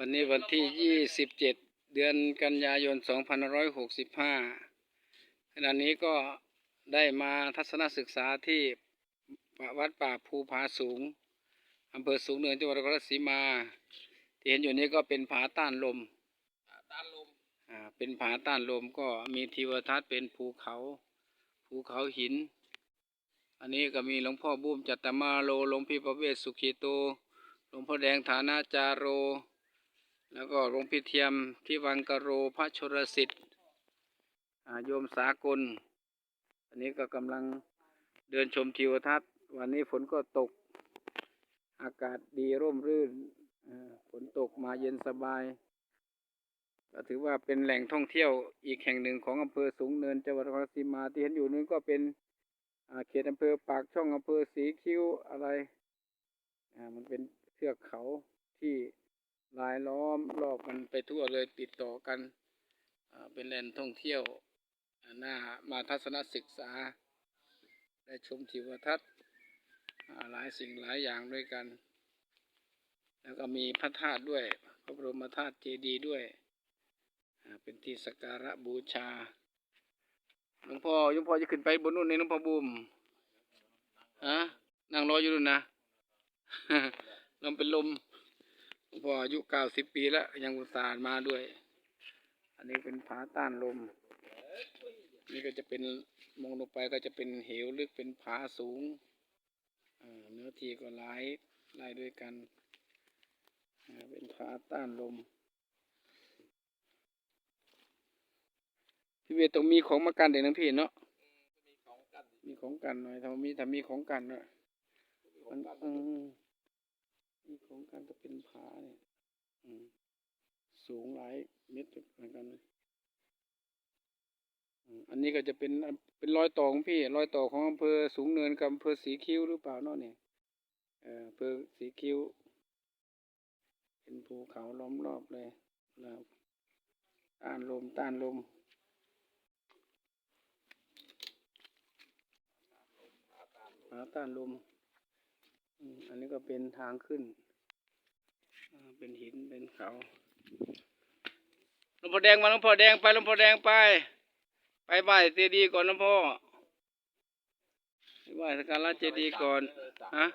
วันนี้วันที่ยี่สิบเจ็ดเดือนกันยายนสองพันร้อยหกสิบห้าขณะนี้ก็ได้มาทัศนศึกษาที่วัดป่าภูผาสูง อำเภอสูงเนินจังหวัดนครราชสีมา ที่เห็นอยู่นี้ก็เป็นผาต้านลม ต้านลม อ่า เป็นผาต้านลมก็มีทิวทัศน์เป็นภูเขา ภูเขาหิน อันนี้ก็มีหลวงพ่อบุ้มจัตตมาโลหลวงพี่ประเวศสุขีโต หลวงพ่อแดงฐานาจาโร แล้วก็หลวงพี่เทียมที่วังกะโรพระชรสิทธิ์โยมสากล อันนี้ก็กำลังเดินชมทิวทัศน์ วันนี้ฝนก็ตก อากาศดีร่มรื่นฝนตกมาเย็นสบาย ก็ถือว่าเป็นแหล่งท่องเที่ยวอีกแห่งหนึ่งของอำเภอสูงเนินจังหวัดนครราชสีมาที่เห็นอยู่นี้ก็เป็นเขตอำเภอปากช่องอำเภอสีคิ้วอะไรมันเป็นเทือกเขาที่ รายล้อมรอบกันไปทั่วเลยติดต่อกันเป็นแหล่งท่องเที่ยวอ่าน่ามาทัศนศึกษา ได้ชมทิวทัศน์หลายสิ่งหลายอย่างด้วยกัน แล้วก็มีพระธาตุด้วย พระบรมธาตุเจดีย์ด้วย เป็นที่สักการะบูชาหลวงพ่อหลวงพ่อจะขึ้นไปบนนู่นในหลวงพ่อบุมฮะนั่งรออยู่นู่นนะลมเป็นลม พ่ออายุเก้าสิบปีแล้ว ยังอุตส่าห์มาด้วย อันนี้เป็นผาต้านลม นี่ก็จะเป็นมองลงไปก็จะเป็นเหวลึกเป็นผาสูงอ่าเนื้อที่ก็หลายหลายด้วยกันอ่าเป็นผาต้านลมพี่เวทต้องมีของมากันเด็กนังพี่เนาะมีของกันมีของกันหน่อยถ้ามีถ้ามีของกันเนาะขอมังน กันเออมีของกันจะเป็นผาเนี่ยสูงหลายเมตรเหมือนกันเลยอันนี้ก็จะเป็นเป็นรอยต่อของพี่ รอยต่อของอำเภอสูงเนินกับอำเภอสีคิ้วหรือเปล่าเนาะเนี่ยอำเภอสีคิ้ว เป็นภูเขาล้อมรอบเลยนะต้านลมต้านลมผาต้านลม อันนี้ก็เป็นทางขึ้น เป็นหินเป็นเขาหลวงพ่อแดงมาหลวงพ่อแดงไปหลวงพ่อแดงไป ไปไหว้เจดีย์ก่อนหลวงพ่อไปไหว้สักการะเจดีย์ก่อนฮะ